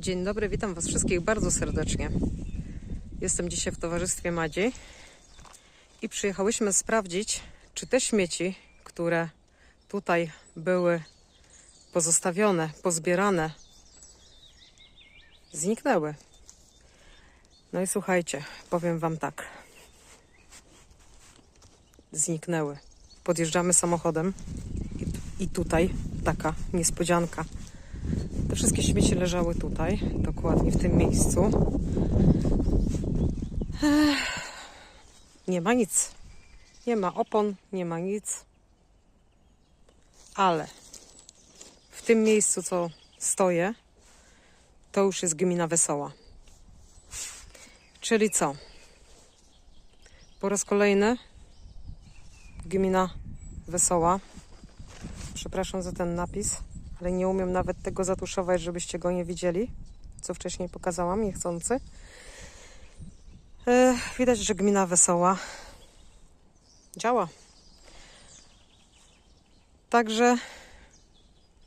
Dzień dobry, witam Was wszystkich bardzo serdecznie. Jestem dzisiaj w towarzystwie Madzi i przyjechałyśmy sprawdzić, czy te śmieci, które tutaj były pozostawione, pozbierane, zniknęły. No i słuchajcie, powiem Wam tak. Zniknęły. Podjeżdżamy samochodem i, i tutaj taka niespodzianka. Te wszystkie śmieci leżały tutaj, dokładnie w tym miejscu. Ech, Nie ma nic. Nie ma opon, nie ma nic. Ale w tym miejscu, co stoję, to już jest gmina Wesoła. Czyli co? Po raz kolejny gmina Wesoła. Przepraszam za ten napis, ale nie umiem nawet tego zatuszować, żebyście go nie widzieli, co wcześniej pokazałam, niechcący. E, widać, że gmina Wesoła działa. Także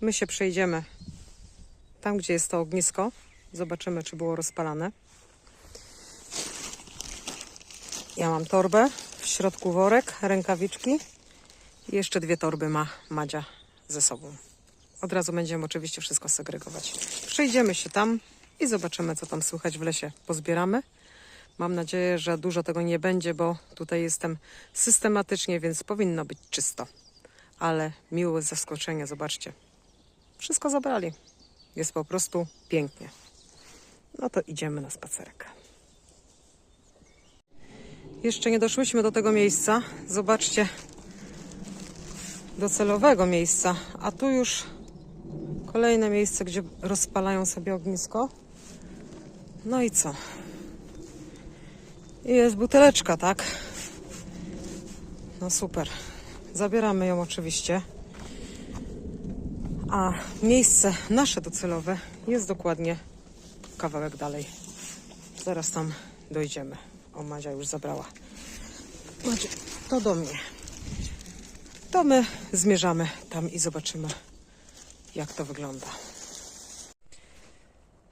my się przejdziemy tam, gdzie jest to ognisko. Zobaczymy, czy było rozpalane. Ja mam torbę, w środku worek, rękawiczki i jeszcze dwie torby ma Madzia ze sobą. Od razu będziemy oczywiście wszystko segregować. Przejdziemy się tam i zobaczymy, co tam słychać w lesie. Pozbieramy. Mam nadzieję, że dużo tego nie będzie, bo tutaj jestem systematycznie, więc powinno być czysto. Ale miłe zaskoczenie, zobaczcie. Wszystko zabrali. Jest po prostu pięknie. No to idziemy na spacerek. Jeszcze nie doszłyśmy do tego miejsca. Zobaczcie, docelowego miejsca, a tu już kolejne miejsce, gdzie rozpalają sobie ognisko. No i co? I jest buteleczka, tak? No super. Zabieramy ją oczywiście. A miejsce nasze docelowe jest dokładnie kawałek dalej. Zaraz tam dojdziemy. O, Madzia już zabrała. Madzie, to do mnie. To my zmierzamy tam i zobaczymy, jak to wygląda.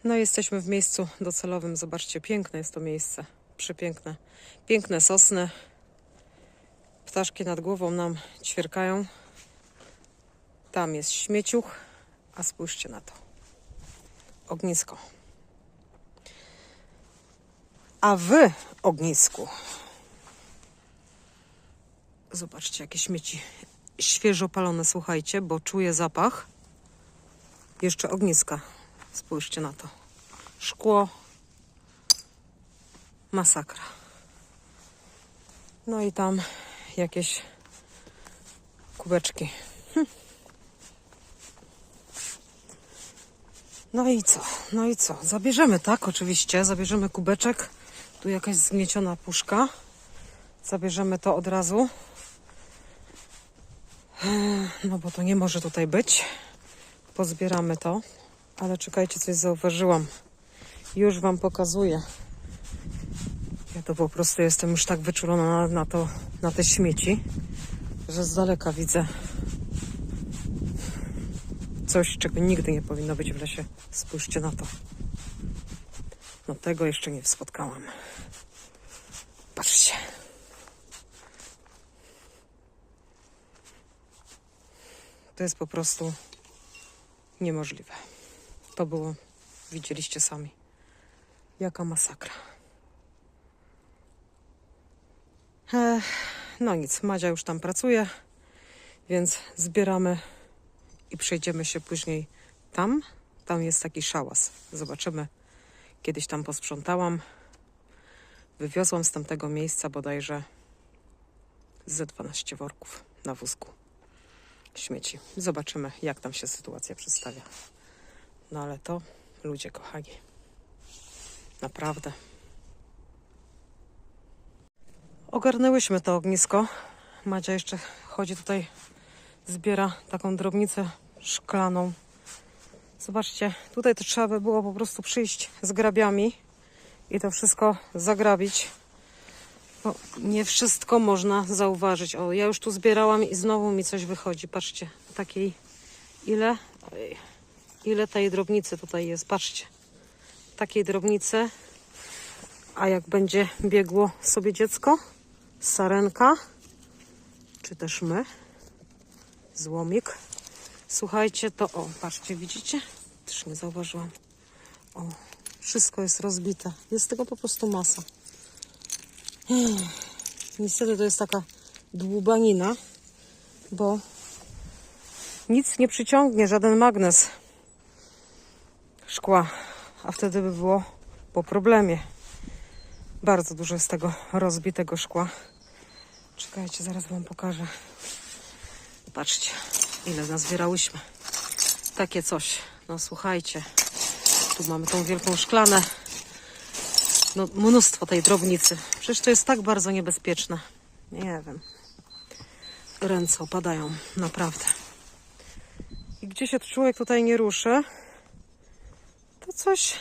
No, jesteśmy w miejscu docelowym. Zobaczcie, piękne jest to miejsce. Przepiękne. Piękne sosny. Ptaszki nad głową nam ćwierkają. Tam jest śmieciuch, a spójrzcie na to. Ognisko. A w ognisku Zobaczcie, jakie śmieci świeżo palone, słuchajcie, bo czuję zapach. Jeszcze ogniska. Spójrzcie na to. Szkło. Masakra. No i tam jakieś kubeczki. Hm. No i co? No i co? Zabierzemy, tak? Oczywiście. Zabierzemy kubeczek. Tu jakaś zgnieciona puszka. Zabierzemy to od razu. No bo to nie może tutaj być. Pozbieramy to. Ale czekajcie, coś zauważyłam. Już Wam pokazuję. Ja to po prostu jestem już tak wyczulona na, na to, na te śmieci, że z daleka widzę coś, czego nigdy nie powinno być w lesie. Spójrzcie na to. No tego jeszcze nie spotkałam. Patrzcie. To jest po prostu niemożliwe. To było, widzieliście sami. Jaka masakra. Ech, no nic, Madzia już tam pracuje, więc zbieramy i przejdziemy się później tam. Tam jest taki szałas. Zobaczymy. Kiedyś tam posprzątałam. Wywiozłam z tamtego miejsca bodajże ze 12 worków na wózku śmieci. Zobaczymy, jak tam się sytuacja przedstawia. No ale to ludzie kochani. Naprawdę. Ogarnęłyśmy to ognisko. Madzia jeszcze chodzi tutaj, zbiera taką drobnicę szklaną. Zobaczcie, tutaj to trzeba by było po prostu przyjść z grabiami i to wszystko zagrabić. Nie wszystko można zauważyć. O, ja już tu zbierałam i znowu mi coś wychodzi. Patrzcie, takiej ile? Ile tej drobnicy tutaj jest? Patrzcie. takiej drobnicy. A jak będzie biegło sobie dziecko, sarenka, czy też my, złomik, słuchajcie, to o, patrzcie, widzicie? Też nie zauważyłam. O, wszystko jest rozbite. Jest tego po prostu masa. Niestety to jest taka dłubanina, bo nic nie przyciągnie, żaden magnes szkła, a wtedy by było po problemie. Bardzo dużo jest tego rozbitego szkła. Czekajcie, zaraz Wam pokażę. Patrzcie, ile nazbierałyśmy. Takie coś. No słuchajcie, tu mamy tą wielką szklanę. No mnóstwo tej drobnicy. Przecież to jest tak bardzo niebezpieczne. Nie wiem. Ręce opadają, naprawdę. I gdzie się człowiek tutaj nie ruszy, to coś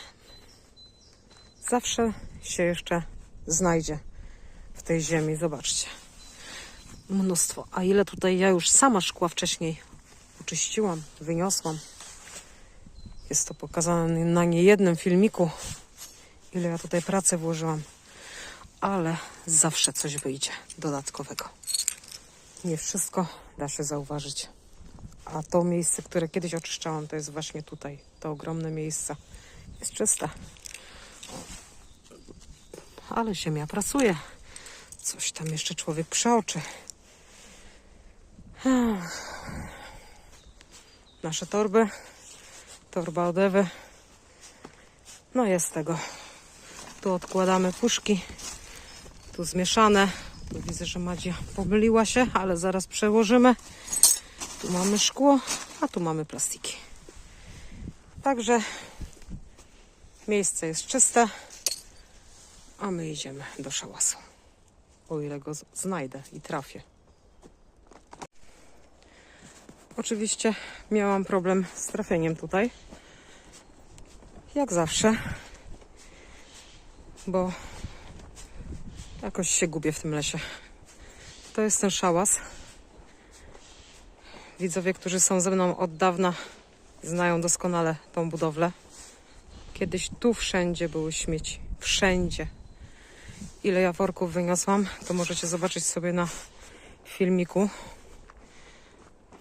zawsze się jeszcze znajdzie w tej ziemi. Zobaczcie. Mnóstwo. A ile tutaj ja już sama szkła wcześniej uczyściłam, wyniosłam. Jest to pokazane na niejednym filmiku, ile ja tutaj pracy włożyłam. Ale zawsze coś wyjdzie dodatkowego. Nie wszystko da się zauważyć. A to miejsce, które kiedyś oczyszczałam, to jest właśnie tutaj. To ogromne miejsce. Jest czyste. Ale ziemia pracuje. Coś tam jeszcze człowiek przeoczy. Nasze torby. Torba od Ewy. No jest tego. Tu odkładamy puszki. Tu zmieszane. Tu widzę, że Madzia pomyliła się, ale zaraz przełożymy. Tu mamy szkło, a tu mamy plastiki. Także miejsce jest czyste, a my idziemy do szałasu. O ile go znajdę i trafię. Oczywiście miałam problem z trafieniem tutaj. Jak zawsze. Bo jakoś się gubię w tym lesie. To jest ten szałas. Widzowie, którzy są ze mną od dawna, znają doskonale tą budowlę. Kiedyś tu wszędzie były śmieci. Wszędzie. Ile ja worków wyniosłam, to możecie zobaczyć sobie na filmiku.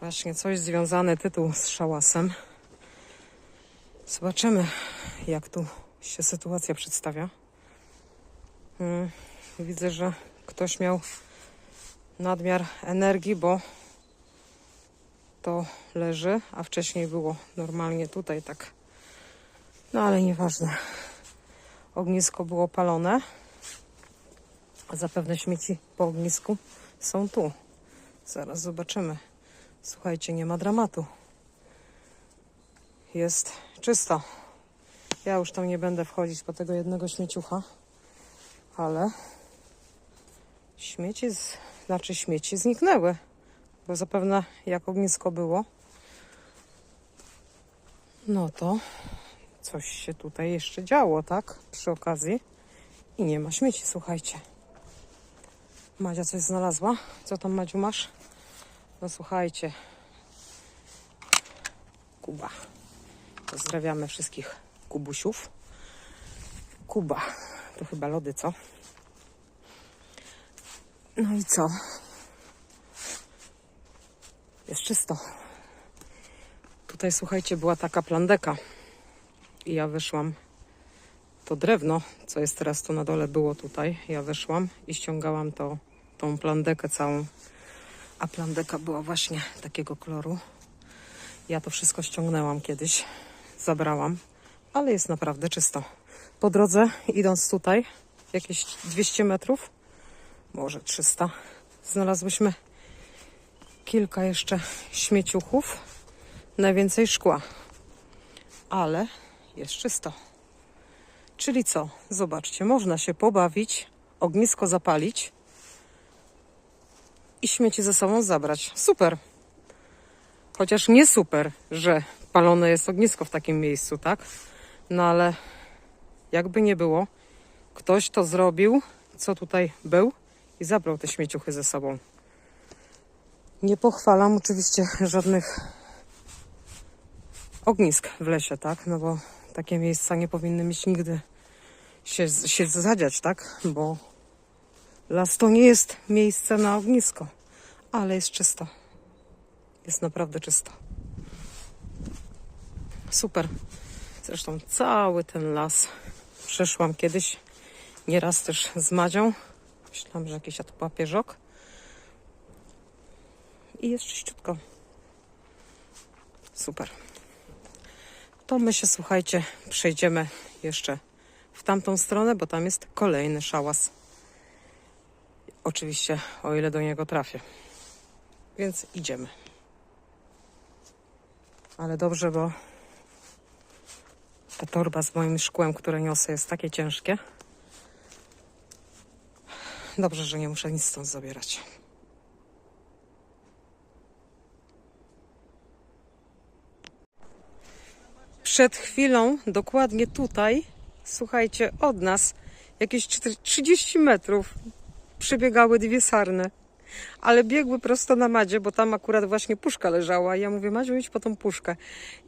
Właśnie coś związane, tytuł z szałasem. Zobaczymy, jak tu się sytuacja przedstawia. Mm, Widzę, że ktoś miał nadmiar energii, bo to leży, a wcześniej było normalnie tutaj tak. No ale nieważne. Ognisko było palone. Zapewne śmieci po ognisku są tu. Zaraz zobaczymy. Słuchajcie, nie ma dramatu. Jest czysto. Ja już tam nie będę wchodzić po tego jednego śmieciucha, ale śmieci, z... znaczy śmieci zniknęły bo zapewne jak ognisko było, no to coś się tutaj jeszcze działo, tak? Przy okazji. I nie ma śmieci, słuchajcie. Madzia coś znalazła. Co tam, Madziu, masz? No słuchajcie. Kuba. Pozdrawiamy wszystkich Kubusiów. Kuba. To chyba lody, co? No i co? Jest czysto. Tutaj, słuchajcie, była taka plandeka. I ja wyszłam. To drewno, co jest teraz tu na dole, było tutaj. Ja wyszłam i ściągałam to, tą plandekę całą. A plandeka była właśnie takiego koloru. Ja to wszystko ściągnęłam kiedyś. Zabrałam. Ale jest naprawdę czysto. Po drodze, idąc tutaj, jakieś 200 metrów, może 300, znalazłyśmy kilka jeszcze śmieciuchów, najwięcej szkła, ale jest czysto. Czyli co? Zobaczcie, można się pobawić, ognisko zapalić i śmieci ze sobą zabrać. Super. Chociaż nie super, że palone jest ognisko w takim miejscu, tak? No ale jakby nie było, ktoś to zrobił, co tutaj był i zabrał te śmieciuchy ze sobą. Nie pochwalam oczywiście żadnych ognisk w lesie, tak? No bo Takie miejsca nie powinny mieć nigdy się, się zadziać, tak? Bo las to nie jest miejsce na ognisko, ale jest czysto. Jest naprawdę czysto. Super. Zresztą cały ten las przeszłam kiedyś, nieraz też z Madzią. Myślałam, że jakiś tu papieżok. I jest czyściutko. Super. To my się, słuchajcie, przejdziemy jeszcze w tamtą stronę, bo tam jest kolejny szałas. Oczywiście, o ile do niego trafię. Więc idziemy. Ale dobrze, bo ta torba z moim szkłem, które niosę, jest takie ciężkie. Dobrze, że nie muszę nic stąd zabierać. Przed chwilą, dokładnie tutaj, słuchajcie, od nas jakieś 40 30 metrów przebiegały dwie sarny. Ale biegły prosto na Madzie, bo tam akurat właśnie puszka leżała. I ja mówię, Madziu, idź po tą puszkę.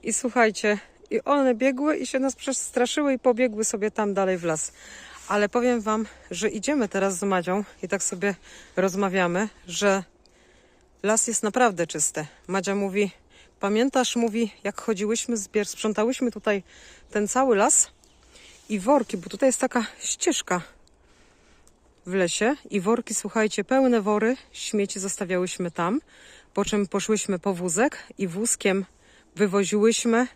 I słuchajcie, i one biegły i się nas przestraszyły i pobiegły sobie tam dalej w las. Ale powiem wam, że idziemy teraz z Madzią i tak sobie rozmawiamy, że las jest naprawdę czysty. Madzia mówi, pamiętasz, mówi, jak chodziłyśmy, sprzątałyśmy tutaj ten cały las i worki, bo tutaj jest taka ścieżka w lesie i worki, słuchajcie, pełne wory śmieci zostawiałyśmy tam, po czym poszłyśmy po wózek i wózkiem wywoziłyśmy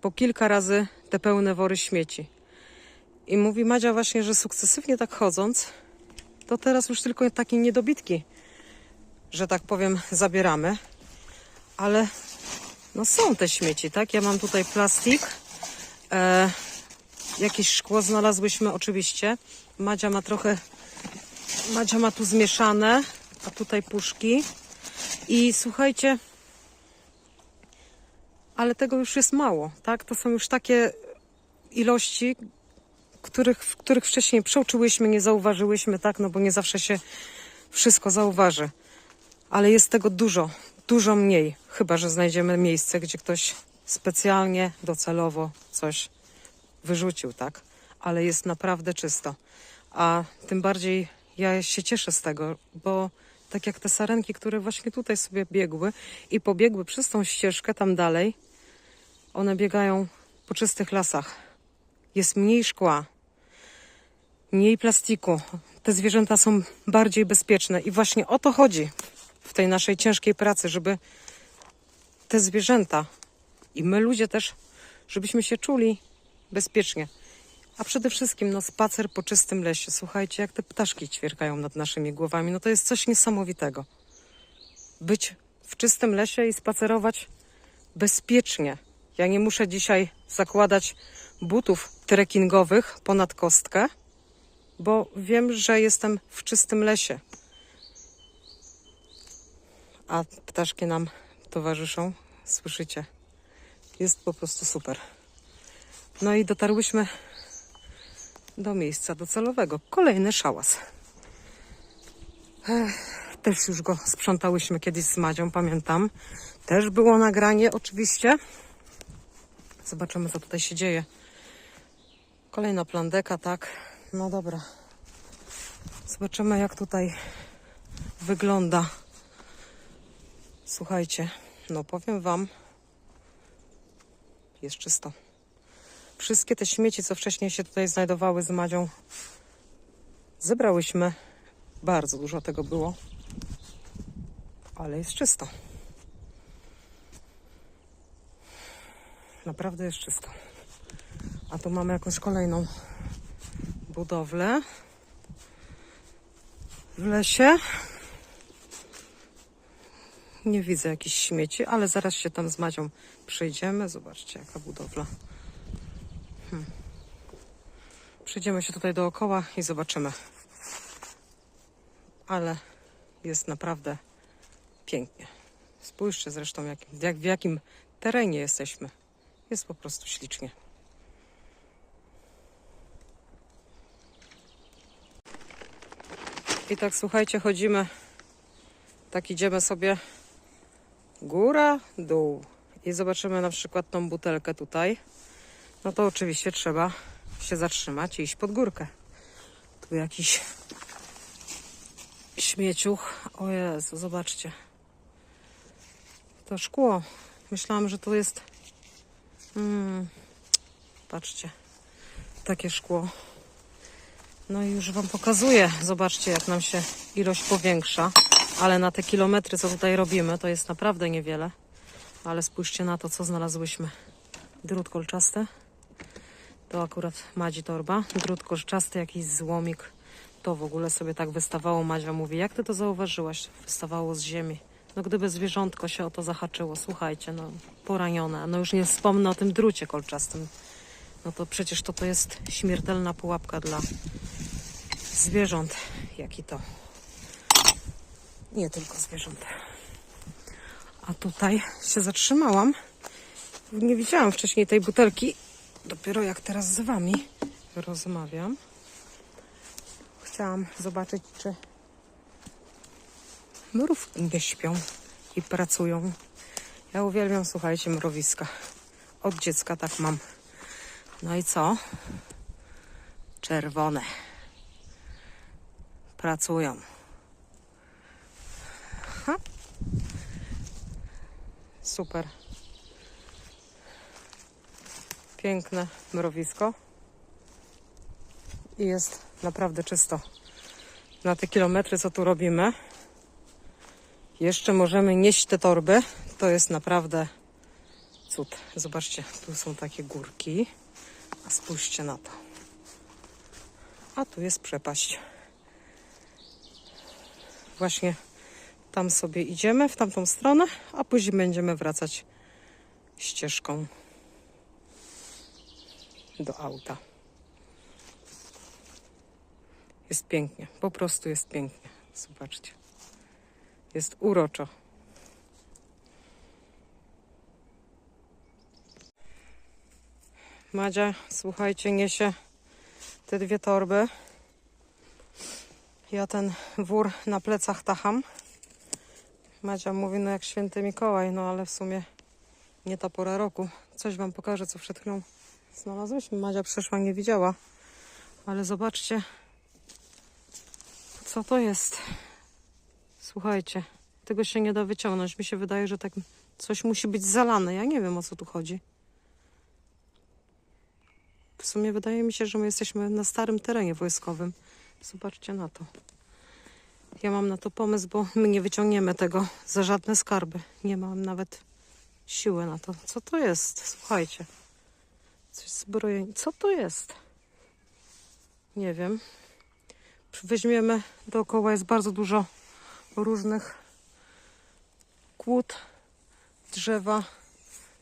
po kilka razy te pełne wory śmieci. I mówi Madzia właśnie, że sukcesywnie tak chodząc, to teraz już tylko takie niedobitki, że tak powiem, zabieramy. Ale no są te śmieci, tak? Ja mam tutaj plastik, e, jakieś szkło znalazłyśmy oczywiście. Madzia ma trochę, Madzia ma tu zmieszane, a tutaj puszki. I słuchajcie, ale tego już jest mało, tak? To są już takie ilości, których, których wcześniej przeoczyłyśmy, nie zauważyłyśmy, tak? No bo nie zawsze się wszystko zauważy. Ale jest tego dużo, dużo mniej. Chyba, że znajdziemy miejsce, gdzie ktoś specjalnie, docelowo coś wyrzucił, tak? Ale jest naprawdę czysto. A tym bardziej ja się cieszę z tego, bo tak jak te sarenki, które właśnie tutaj sobie biegły i pobiegły przez tą ścieżkę tam dalej, one biegają po czystych lasach. Jest mniej szkła, mniej plastiku. Te zwierzęta są bardziej bezpieczne i właśnie o to chodzi w tej naszej ciężkiej pracy, żeby te zwierzęta i my ludzie też, żebyśmy się czuli bezpiecznie. A przede wszystkim no, spacer po czystym lesie. Słuchajcie, jak te ptaszki ćwierkają nad naszymi głowami. No to jest coś niesamowitego. Być w czystym lesie i spacerować bezpiecznie. Ja nie muszę dzisiaj zakładać butów trekkingowych ponad kostkę, bo wiem, że jestem w czystym lesie. A ptaszki nam towarzyszą. Słyszycie? Jest po prostu super. No i dotarłyśmy do miejsca docelowego. Kolejny szałas. Ech, też już go sprzątałyśmy kiedyś z Madzią, pamiętam. Też było nagranie oczywiście. Zobaczymy, co tutaj się dzieje. Kolejna plandeka, tak. No dobra. Zobaczymy, jak tutaj wygląda. Słuchajcie, no powiem Wam, jest czysto. Wszystkie te śmieci, co wcześniej się tutaj znajdowały z Madzią, zebrałyśmy. Bardzo dużo tego było, ale jest czysto. Naprawdę jest czysto. A tu mamy jakąś kolejną budowlę w lesie. Nie widzę jakichś śmieci, ale zaraz się tam z Madzią przejdziemy. Zobaczcie, jaka budowla. Hmm. Przejdziemy się tutaj dookoła i zobaczymy. Ale jest naprawdę pięknie. Spójrzcie zresztą, jak, jak, w jakim terenie jesteśmy. Jest po prostu ślicznie. I tak słuchajcie, chodzimy, tak idziemy sobie góra, dół. I zobaczymy na przykład tą butelkę tutaj. no to oczywiście trzeba się zatrzymać i iść pod górkę. Tu jakiś śmieciuch. O Jezu, zobaczcie. To szkło. Myślałam, że to jest... Mm, patrzcie. Takie szkło. No i już Wam pokazuję. Zobaczcie, jak nam się ilość powiększa. Ale na te kilometry, co tutaj robimy, to jest naprawdę niewiele. Ale spójrzcie na to, co znalazłyśmy. Drut kolczasty. To akurat Madzi torba. Drut kolczasty, jakiś złomik. To w ogóle sobie tak wystawało. Madzia mówi, jak ty to zauważyłaś? Wystawało z ziemi. No gdyby zwierzątko się o to zahaczyło, słuchajcie, no poranione. No już nie wspomnę o tym drucie kolczastym. No to przecież to, to jest śmiertelna pułapka dla zwierząt, jak i to. Nie tylko zwierząt. A tutaj się zatrzymałam. Nie widziałam wcześniej tej butelki. Dopiero jak teraz z Wami rozmawiam. Chciałam zobaczyć, czy mrówki nie śpią i pracują. Ja uwielbiam, słuchajcie, mrowiska. Od dziecka tak mam. No i co? Czerwone. Pracują. Ha. Super. Piękne mrowisko. I jest naprawdę czysto. Na te kilometry, co tu robimy, jeszcze możemy nieść te torby. To jest naprawdę cud. Zobaczcie, tu są takie górki. A spójrzcie na to. A tu jest przepaść. Właśnie tam sobie idziemy, w tamtą stronę, a później będziemy wracać ścieżką do auta. Jest pięknie, po prostu jest pięknie. Zobaczcie. Jest uroczo. Madzia, słuchajcie, niesie te dwie torby. Ja ten wór na plecach tacham. Madzia mówi, no jak święty Mikołaj, no ale w sumie nie ta pora roku. Coś wam pokażę, co przed chwilą znalazłyśmy. Madzia przeszła, nie widziała. Ale zobaczcie, co to jest. Słuchajcie, tego się nie da wyciągnąć. Mi się wydaje, że tak coś musi być zalane. Ja nie wiem, o co tu chodzi. W sumie wydaje mi się, że my jesteśmy na starym terenie wojskowym. Zobaczcie na to. Ja mam na to pomysł, bo my nie wyciągniemy tego za żadne skarby. Nie mam nawet siły na to. Co to jest? Słuchajcie. Coś zbrojeń. Co to jest? Nie wiem. Weźmiemy dookoła jest bardzo dużo różnych kłód, drzewa.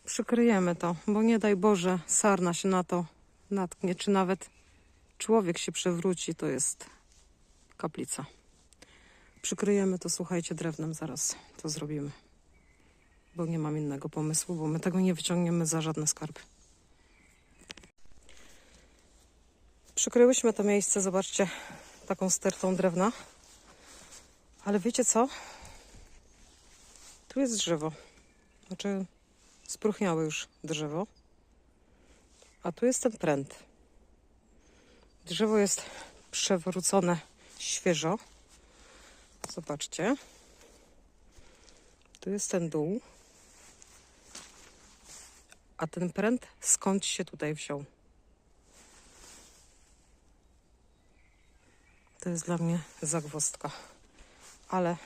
Przykryjemy to, bo nie daj Boże, sarna się na to natknie, czy nawet człowiek się przewróci, to jest kaplica. Przykryjemy to, słuchajcie, drewnem zaraz. To zrobimy. Bo nie mam innego pomysłu, bo my tego nie wyciągniemy za żadne skarby. Przykryłyśmy to miejsce, zobaczcie, taką stertą drewna. Ale wiecie co? Tu jest drzewo. Znaczy, spróchniałe już drzewo. A tu jest ten pręt. Drzewo jest przewrócone świeżo. Zobaczcie. Tu jest ten dół. A ten pręt skąd się tutaj wziął? To jest dla mnie zagwozdka. Ale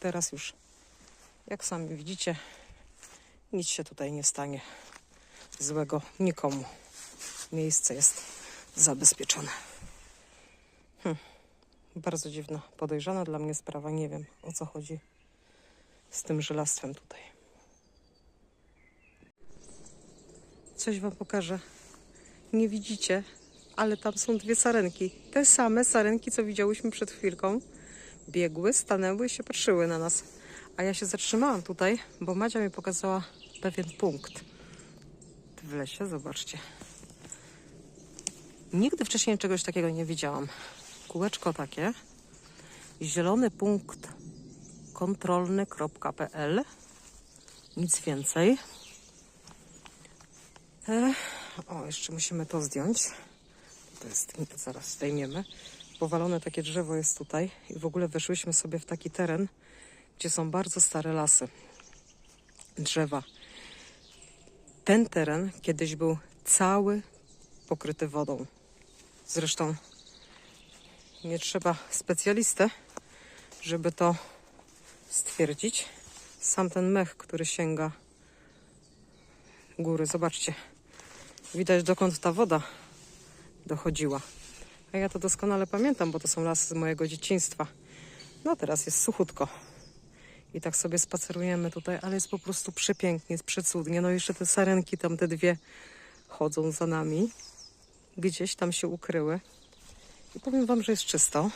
teraz już, jak sami widzicie, nic się tutaj nie stanie złego nikomu. Miejsce jest zabezpieczone. Hm. Bardzo dziwna, podejrzana dla mnie sprawa. Nie wiem o co chodzi z tym żelastwem tutaj. Coś wam pokażę. Nie widzicie, ale tam są dwie sarenki. Te same sarenki, co widziałyśmy przed chwilką. Biegły, stanęły i się patrzyły na nas. A ja się zatrzymałam tutaj, bo Madzia mi pokazała pewien punkt w lesie. Zobaczcie. Nigdy wcześniej czegoś takiego nie widziałam. Kółeczko takie. Zielony punkt kontrolny.pl Nic więcej. E, O, jeszcze musimy to zdjąć. To jest, zaraz zdejmiemy. Powalone takie drzewo jest tutaj i w ogóle weszłyśmy sobie w taki teren, gdzie są bardzo stare lasy. Drzewa. Ten teren kiedyś był cały pokryty wodą. Zresztą nie trzeba specjalistę, żeby to stwierdzić. Sam ten mech, który sięga góry, zobaczcie. Widać dokąd ta woda dochodziła. A ja to doskonale pamiętam, bo to są lasy z mojego dzieciństwa. No teraz jest suchutko. I tak sobie spacerujemy tutaj, ale jest po prostu przepięknie, jest przecudnie. No jeszcze te sarenki tam te dwie chodzą za nami. Gdzieś tam się ukryły. I powiem wam, że jest czysto.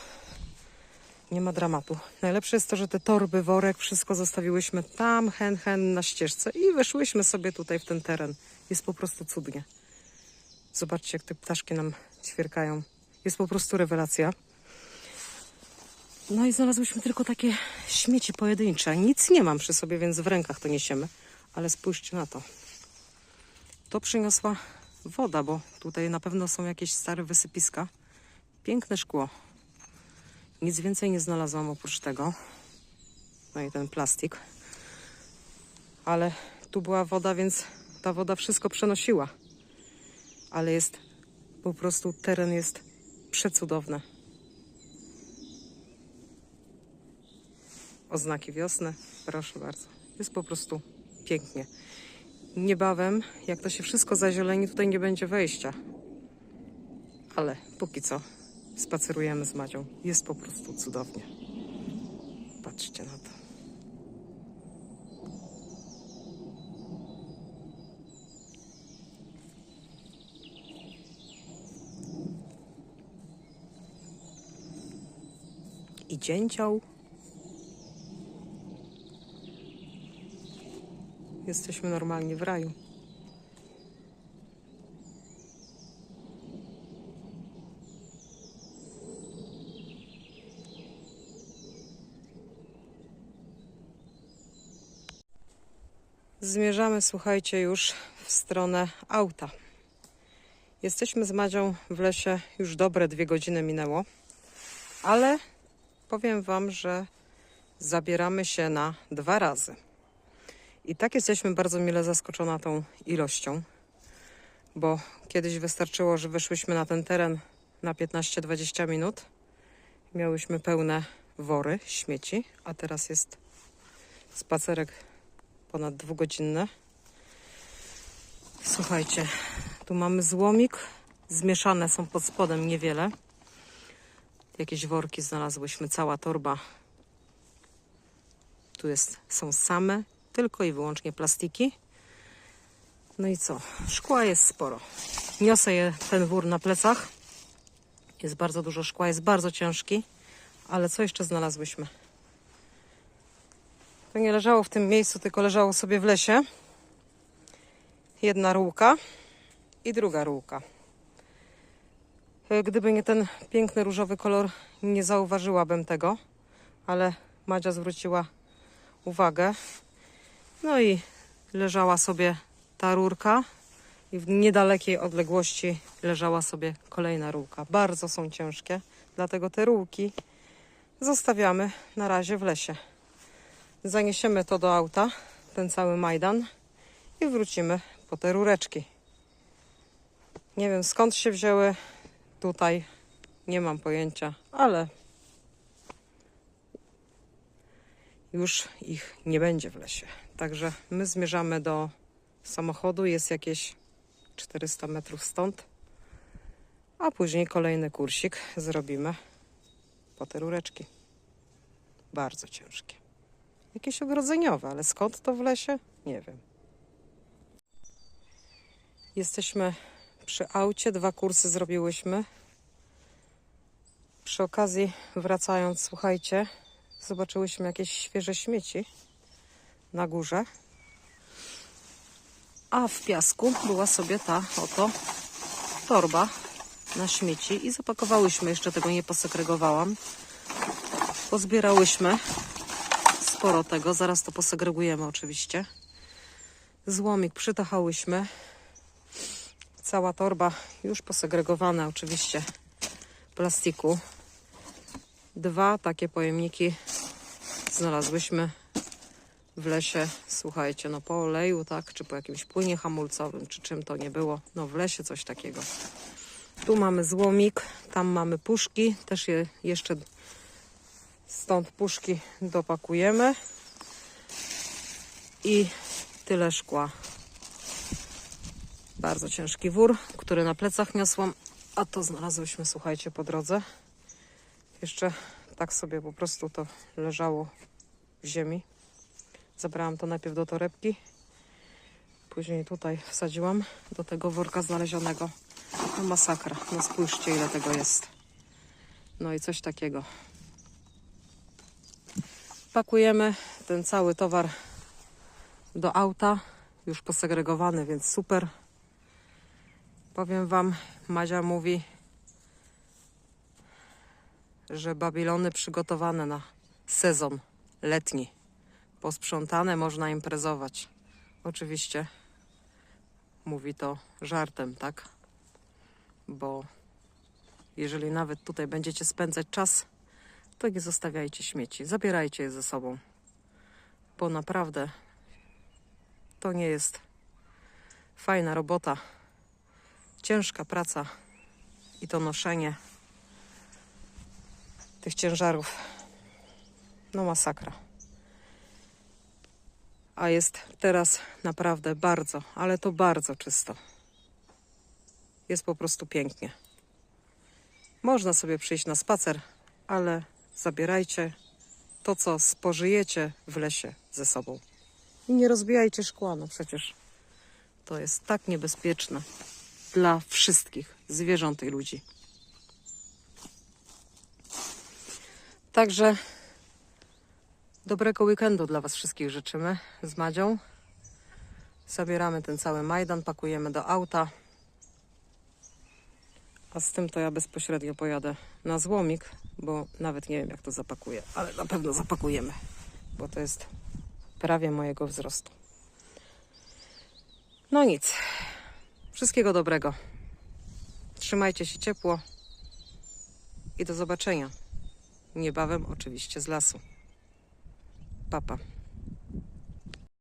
Nie ma dramatu. Najlepsze jest to, że te torby, worek, wszystko zostawiłyśmy tam, hen, hen na ścieżce i weszłyśmy sobie tutaj w ten teren. Jest po prostu cudnie. Zobaczcie, jak te ptaszki nam ćwierkają. Jest po prostu rewelacja. No i znalazłyśmy tylko takie śmieci pojedyncze. Nic nie mam przy sobie, więc w rękach to niesiemy. Ale spójrzcie na to. To przyniosła woda, bo tutaj na pewno są jakieś stare wysypiska. Piękne szkło. Nic więcej nie znalazłam oprócz tego. No i ten plastik. Ale tu była woda, więc ta woda wszystko przenosiła. Ale jest po prostu teren jest przecudowny. Oznaki wiosny, proszę bardzo. Jest po prostu pięknie. Niebawem, jak to się wszystko zazieleni, tutaj nie będzie wejścia. Ale póki co spacerujemy z Madzią. Jest po prostu cudownie. Patrzcie na to. I dzięcioł. Jesteśmy normalnie w raju. Zmierzamy, słuchajcie, już w stronę auta. Jesteśmy z Madzią w lesie, już dobre dwie godziny minęło, ale powiem Wam, że zabieramy się na dwa razy. I tak jesteśmy bardzo mile zaskoczona tą ilością, bo kiedyś wystarczyło, że wyszłyśmy na ten teren na 15-20 minut. Miałyśmy pełne wory śmieci, a teraz jest spacerek ponad dwugodzinny. Słuchajcie, tu mamy złomik. Zmieszane są pod spodem niewiele. Jakieś worki znalazłyśmy, cała torba. Tu jest, są same, tylko i wyłącznie plastiki. No i co? Szkła jest sporo. Niosę je ten wór na plecach. Jest bardzo dużo szkła, jest bardzo ciężki. Ale co jeszcze znalazłyśmy? To nie leżało w tym miejscu, tylko leżało sobie w lesie. Jedna rurka i druga rurka. E, Gdyby nie ten piękny różowy kolor, nie zauważyłabym tego, ale Madzia zwróciła uwagę. No i leżała sobie ta rurka i w niedalekiej odległości leżała sobie kolejna rurka. Bardzo są ciężkie, dlatego te rurki zostawiamy na razie w lesie. Zaniesiemy to do auta, ten cały Majdan i wrócimy po te rureczki. Nie wiem skąd się wzięły tutaj, nie mam pojęcia, ale już ich nie będzie w lesie. Także my zmierzamy do samochodu, jest jakieś 400 metrów stąd, a później kolejny kursik zrobimy po te rureczki. Bardzo ciężkie. Jakieś ogrodzeniowe, ale skąd to w lesie? Nie wiem. Jesteśmy przy aucie, dwa kursy zrobiłyśmy. Przy okazji, wracając, słuchajcie, zobaczyłyśmy jakieś świeże śmieci na górze. A w piasku była sobie ta oto torba na śmieci i zapakowałyśmy, jeszcze tego nie posegregowałam. Pozbierałyśmy sporo tego, zaraz to posegregujemy oczywiście. Złomik przytachałyśmy. Cała torba już posegregowana oczywiście plastiku. Dwa takie pojemniki znalazłyśmy w lesie, słuchajcie, no po oleju, tak, czy po jakimś płynie hamulcowym, czy czym to nie było, no w lesie coś takiego. Tu mamy złomik, tam mamy puszki, też je jeszcze stąd puszki dopakujemy. I tyle szkła. Bardzo ciężki wór, który na plecach niosłam, a to znalazłyśmy, słuchajcie, po drodze. Jeszcze tak sobie po prostu to leżało w ziemi. Zabrałam to najpierw do torebki, później tutaj wsadziłam do tego worka znalezionego. No masakra, no spójrzcie ile tego jest. No i coś takiego. Pakujemy ten cały towar do auta, już posegregowany, więc super. Powiem Wam, Madzia mówi, że Babilony przygotowane na sezon letni. Posprzątane, można imprezować. Oczywiście mówi to żartem, tak? Bo jeżeli nawet tutaj będziecie spędzać czas, to nie zostawiajcie śmieci. Zabierajcie je ze sobą. Bo naprawdę to nie jest fajna robota. Ciężka praca i to noszenie tych ciężarów. No masakra. A jest teraz naprawdę bardzo, ale to bardzo czysto. Jest po prostu pięknie. Można sobie przyjść na spacer, ale zabierajcie to, co spożyjecie w lesie ze sobą. I nie rozbijajcie szkła, no przecież to jest tak niebezpieczne dla wszystkich zwierząt i ludzi. Także dobrego weekendu dla Was wszystkich życzymy z Madzią. Zabieramy ten cały Majdan, pakujemy do auta. A z tym to ja bezpośrednio pojadę na złomik, bo nawet nie wiem jak to zapakuję, ale na pewno zapakujemy, bo to jest prawie mojego wzrostu. No nic. Wszystkiego dobrego. Trzymajcie się ciepło i do zobaczenia. Niebawem oczywiście z lasu. Papa.